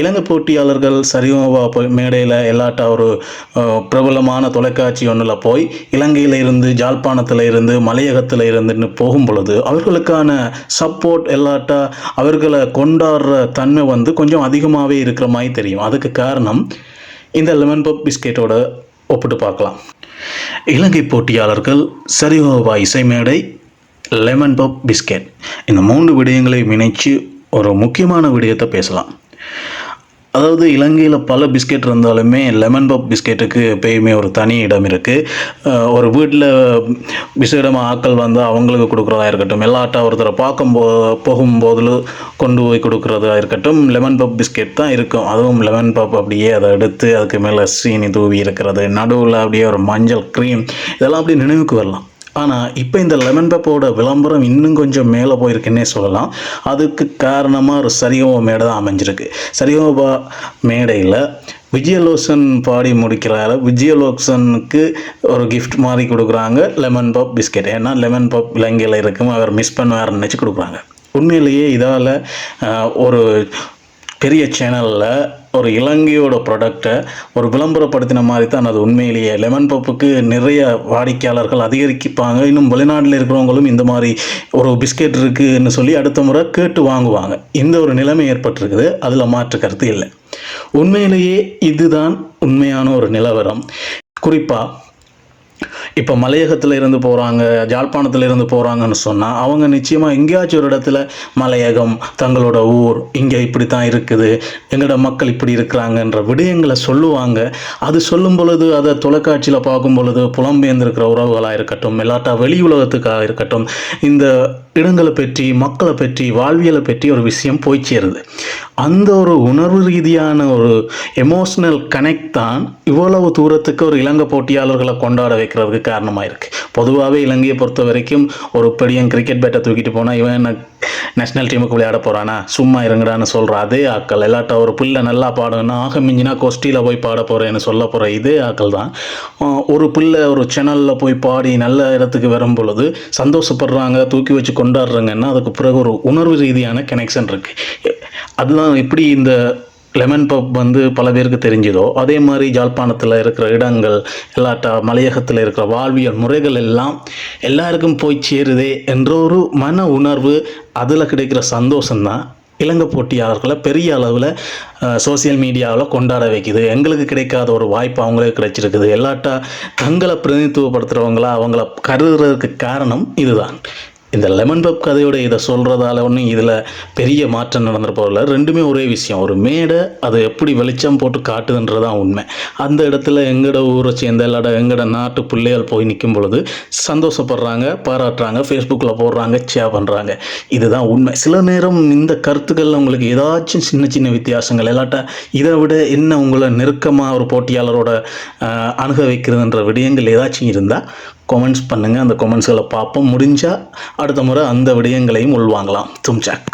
இலங்கை போட்டியாளர்கள் சரிகமபா மேடையில் எல்லாட்டா ஒரு பிரபலமான தொலைக்காட்சி ஒன்றில் போய் இலங்கையில் இருந்து ஜாழ்ப்பாணத்தில் இருந்து மலையகத்தில் இருந்துன்னு போகும் பொழுது அவர்களுக்கான சப்போர்ட் எல்லாட்டா அவர்களை கொண்டாடுற தன்மை வந்து கொஞ்சம் அதிகமாகவே இருக்கிற மாதிரி தெரியும். அதுக்கு காரணம் இந்த லெமன் பப் பிஸ்கெட்டோட ஒப்பிட்டு பார்க்கலாம். இலங்கை போட்டியாளர்கள் சரிகமபா இசை மேடை லெமன் பப் பிஸ்கெட் இந்த மூன்று விடயங்களை இணைச்சு ஒரு முக்கியமான விடயத்தை பேசலாம். அதாவது இலங்கையில் பல பிஸ்கெட் இருந்தாலுமே லெமன் பப் பிஸ்கெட்டுக்கு எப்பயுமே ஒரு தனி இடம் இருக்குது ஒரு வீட்டில் விசேடமாக ஆக்கள் வந்து அவங்களுக்கு கொடுக்குறதா இருக்கட்டும் எல்லாட்டா ஒருத்தரை பார்க்கும் போ போகும்போதில் கொண்டு போய் கொடுக்குறதா இருக்கட்டும் லெமன் பப் பிஸ்கெட் தான் இருக்கும். அதுவும் லெமன் பப் அப்படியே அதை எடுத்து அதுக்கு மேலே சீனி தூவி இருக்கிறது நடுவில் அப்படியே ஒரு மஞ்சள் க்ரீம் இதெல்லாம் அப்படியே நினைவுக்கு வரலாம். ஆனால் இப்போ இந்த லெமன் பெப்போட விளம்பரம் இன்னும் கொஞ்சம் மேலே போயிருக்குன்னே சொல்லலாம். அதுக்கு காரணமாக ஒரு சரிகம மேடை தான் அமைஞ்சிருக்கு. சரிகமபா மேடையில் விஜயலோசன் பாடி முடிக்கிறாரு. விஜயலோசனுக்கு ஒரு கிஃப்ட் மாதிரி கொடுக்குறாங்க லெமன் பப் பிஸ்கெட் ஏன்னா லெமன் பப் இலங்கையில் இருக்கும் அவர் மிஸ் பண்ணுவார்னு நினச்சி கொடுக்குறாங்க. உண்மையிலேயே இதால் ஒரு பெரிய சேனலில் ஒரு இலங்கையோட ப்ராடக்டை ஒரு விளம்பரப்படுத்தின மாதிரி தான் அது உண்மையிலேயே. லெமன் பப்புக்கு நிறைய வாடிக்கையாளர்கள் அதிகரிப்பாங்க. இன்னும் வெளிநாட்டில் இருக்கிறவங்களும் இந்த மாதிரி ஒரு பிஸ்கெட் இருக்குன்னு சொல்லி அடுத்த முறை கேட்டு வாங்குவாங்க. இந்த ஒரு நிலைமை ஏற்பட்டிருக்குது. அதில் மாற்று கருத்து இல்லை. உண்மையிலேயே இதுதான் உண்மையான ஒரு நிலவரம். குறிப்பாக இப்போ மலையகத்தில் இருந்து போகிறாங்க ஜாழ்ப்பாணத்தில் இருந்து போகிறாங்கன்னு சொன்னால் அவங்க நிச்சயமாக எங்கேயாச்சும் ஒரு இடத்துல மலையகம் தங்களோட ஊர் இங்கே இப்படி தான் இருக்குது எங்களோட மக்கள் இப்படி இருக்கிறாங்கன்ற விடயங்களை சொல்லுவாங்க. அது சொல்லும் பொழுது அதை தொலைக்காட்சியில் பார்க்கும் பொழுது புலம்பெயர்ந்திருக்கிற உறவுகளாக இருக்கட்டும் இல்லாட்டா வெளி உலகத்துக்காக இருக்கட்டும் இந்த இடங்களை பற்றி மக்களை பற்றி வாழ்வியலை பற்றி ஒரு விஷயம் போய் சேருது. அந்த ஒரு உணர்வு ரீதியான ஒரு எமோஷ்னல் கனெக்ட் தான் இவ்வளவு தூரத்துக்கு ஒரு இளங்க போட்டியாளர்களை கொண்டாட வைக்கிறதுக்கு காரணமாக இருக்குது பொதுவாகவே இலங்கையை பொறுத்த வரைக்கும் ஒரு பெடியன் கிரிக்கெட் பேட்டை தூக்கிட்டு போனால் இவன் என்ன நேஷனல் டீமுக்கு விளையாட போகிறானா சும்மா இருங்கடான்னு சொல்கிற அதே ஆக்கள். இல்லாட்டா ஒரு பிள்ளை நல்லா பாடணும்னா ஆக மிஞ்சினா கொஸ்டியில் போய் பாட போகிறேன்னு சொல்ல போகிற இதே ஆக்கள் தான். ஒரு பிள்ளை ஒரு சேனலில் போய் பாடி நல்ல இடத்துக்கு வரும் பொழுது சந்தோஷப்படுறாங்க தூக்கி வச்சு கொண்டாடுறாங்கன்னா அதுக்கு பிறகு ஒரு உணர்வு ரீதியான கனெக்ஷன் இருக்குது அதுதான் எப்படி இந்த லெமன் பப் வந்து பல பேருக்கு தெரிஞ்சதோ அதே மாதிரி ஜாழ்ப்பாணத்தில் இருக்கிற இடங்கள் இல்லாட்டா மலையகத்தில் இருக்கிற வாழ்வியல் முறைகள் எல்லாம் எல்லாருக்கும் போய் சேருதே என்ற ஒரு மன உணர்வு அதில் கிடைக்கிற சந்தோஷம்தான் இலங்கை போட்டியாளர்களை பெரிய அளவில் சோசியல் மீடியாவில் கொண்டாட வைக்குது. எங்களுக்கு கிடைக்காத ஒரு வாய்ப்பு அவங்களுக்கு கிடைச்சிருக்குது. எல்லாட்டா தங்களை பிரதிநிதித்துவப்படுத்துகிறவங்களா அவங்கள கருதுறதுக்கு காரணம் இதுதான். இந்த லெமன் பப் கதையோட இதை சொல்கிறதால ஒன்றும் இதில் பெரிய மாற்றம் நடந்துட போகல ரெண்டுமே ஒரே விஷயம். ஒரு மேடை அதை எப்படி வெளிச்சம் போட்டு காட்டுதுன்றது தான் உண்மை. அந்த இடத்துல எங்கட ஊரை சேர்ந்த இல்லாட எங்கட நாட்டு பிள்ளைகள் போய் நிற்கும் பொழுது சந்தோஷப்படுறாங்க பாராட்டுறாங்க ஃபேஸ்புக்கில் போடுறாங்க ஷேர் பண்ணுறாங்க இதுதான் உண்மை. சில நேரம் இந்த கருத்துக்களில் உங்களுக்கு ஏதாச்சும் சின்ன சின்ன வித்தியாசங்கள் இல்லாட்டா இதை விட என்ன உங்களை நெருக்கமாக ஒரு போட்டியாளரோட அணுக வைக்கிறதுன்ற விடயங்கள் ஏதாச்சும் இருந்தால் கொமெண்ட்ஸ் பண்ணுங்கள் அந்த கொமெண்ட்ஸ்களை பார்ப்போம். முடிஞ்சால் அடுத்த முறை அந்த விடயங்களையும் உள்வாங்கலாம். தும்சாக்